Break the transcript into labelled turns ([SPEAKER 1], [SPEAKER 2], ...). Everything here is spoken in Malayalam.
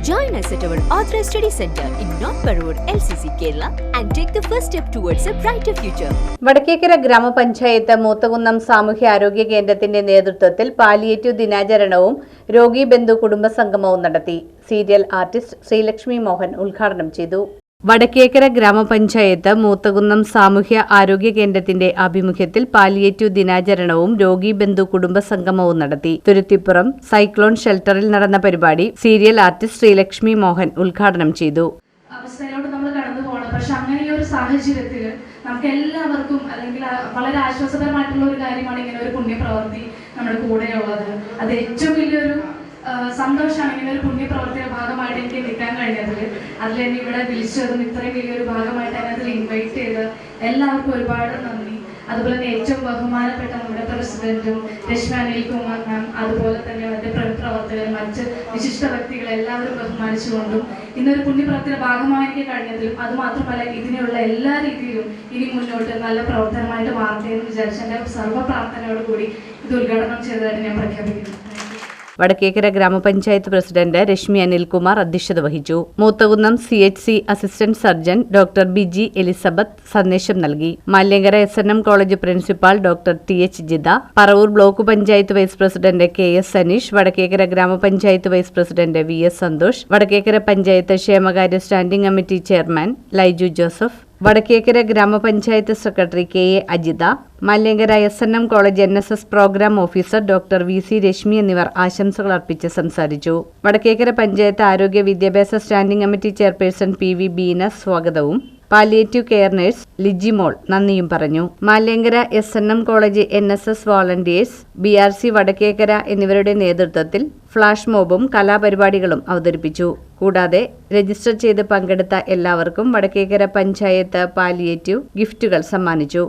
[SPEAKER 1] Join us at our Authorized Study Center in North Parur, LCC, Kerala, and take the first step towards a brighter future.
[SPEAKER 2] Vadakkekara ഗ്രാമപഞ്ചായത്ത് മൂത്തകുന്നം സാമൂഹ്യ ആരോഗ്യ കേന്ദ്രത്തിന്റെ നേതൃത്വത്തിൽ പാലിയേറ്റീവ് ദിനാചരണവും രോഗി ബന്ധു കുടുംബസംഗമവും നടത്തി സീരിയൽ ആർട്ടിസ്റ്റ് ശ്രീലക്ഷ്മി മോഹൻ ഉദ്ഘാടനം ചെയ്തു വടക്കേക്കര ഗ്രാമപഞ്ചായത്ത് മൂത്തകുന്നം സാമൂഹ്യ ആരോഗ്യ കേന്ദ്രത്തിന്റെ ആഭിമുഖ്യത്തിൽ പാലിയേറ്റീവ് ദിനാചരണവും രോഗി ബന്ധു കുടുംബസംഗമവും നടത്തി. തുരുത്തിപ്പുറം സൈക്ലോൺ ഷെൽട്ടറിൽ നടന്ന പരിപാടി സീരിയൽ ആർട്ടിസ്റ്റ് ശ്രീലക്ഷ്മി മോഹൻ ഉദ്ഘാടനം ചെയ്തു.
[SPEAKER 3] അവസ്ഥയിലോട്ട് നമ്മൾ കടന്നു പോകണം. പക്ഷെ അങ്ങനെ ഒരു നമുക്ക് എല്ലാവർക്കും അല്ലെങ്കിൽ വളരെ ആശ്വാസപരമായിട്ടുള്ള ഒരു കാര്യമാണ് ഇങ്ങനെ ഒരു പുണ്യപ്രവൃത്തി നമ്മുടെ കൂടെയുള്ളത്. അത് ഏറ്റവും വലിയൊരു സന്തോഷമാണ് ഇങ്ങനെ ഒരു പുണ്യപ്രവൃത്തിയുടെ ഭാഗമായിട്ട് എനിക്ക് നിൽക്കാൻ കഴിഞ്ഞതിൽ അതിൽ എന്നെ ഇവിടെ വിളിച്ചതും ഇത്രയും വലിയൊരു ഭാഗമായിട്ട് അതിൽ ഇൻവൈറ്റ് ചെയ്ത് എല്ലാവർക്കും ഒരുപാട് നന്ദി. അതുപോലെ തന്നെ ഏറ്റവും ബഹുമാനപ്പെട്ട നമ്മുടെ പ്രസിഡന്റും രശ്മി അനിൽകുമാർ മാം അതുപോലെ തന്നെ അവരുടെ പ്രവർത്തകർ മറ്റ് വിശിഷ്ട വ്യക്തികൾ എല്ലാവരും ബഹുമാനിച്ചുകൊണ്ടും ഇന്നൊരു പുണ്യപ്രവർത്തിയുടെ ഭാഗമായി കഴിഞ്ഞതിലും അത് മാത്രമല്ല ഇതിനുള്ള എല്ലാ രീതിയിലും ഇനി മുന്നോട്ട് നല്ല പ്രവർത്തനമായിട്ട് മാറട്ടെ എന്ന് വിചാരിച്ച എന്റെ സർവ പ്രാർത്ഥനയോടുകൂടി ഇത് ഉദ്ഘാടനം ചെയ്തതായിട്ട് ഞാൻ പ്രഖ്യാപിക്കുന്നു.
[SPEAKER 2] വടക്കേക്കര ഗ്രാമപഞ്ചായത്ത് പ്രസിഡന്റ് രശ്മി അനിൽകുമാർ അധ്യക്ഷത വഹിച്ചു. Moothakunnam C H C assistant surgeon doctor Biji Elizabeth സന്ദേശം നൽകി. Malyankara S N M college principal doctor T H Jitha. Paravur block panchayat vice president K S Saneesh Vadakkekara grama panchayat vice president V S Santhosh. Vadakkekara panchayat ക്ഷേമകാര്യ standing committee chairman Laiju Joseph. Vadakkekara grama panchayat secretary K A Ajitha. Malyankara S N M college N S S program officer doctor V C Rashmi എന്നിവർ ആശംസകൾ അർപ്പിച്ച് സംസാരിച്ചു. വടക്കേക്കര പഞ്ചായത്ത് ആരോഗ്യ വിദ്യാഭ്യാസ standing committee chairperson P V Beena സ്വാഗതവും. പാലിയേറ്റീവ് കെയർ നഴ്സ് ലിജിമോൾ നന്ദിയും പറഞ്ഞു. Malenkara S N M college N S S volunteers B R C Vadakkekara എന്നിവരുടെ നേതൃത്വത്തിൽ ഫ്ലാഷ് മോബും കലാപരിപാടികളും അവതരിപ്പിച്ചു. കൂടാതെ രജിസ്റ്റർ ചെയ്ത് പങ്കെടുത്ത എല്ലാവർക്കും വടക്കേക്കര പഞ്ചായത്ത് പാലിയേറ്റീവ് ഗിഫ്റ്റുകൾ സമ്മാനിച്ചു.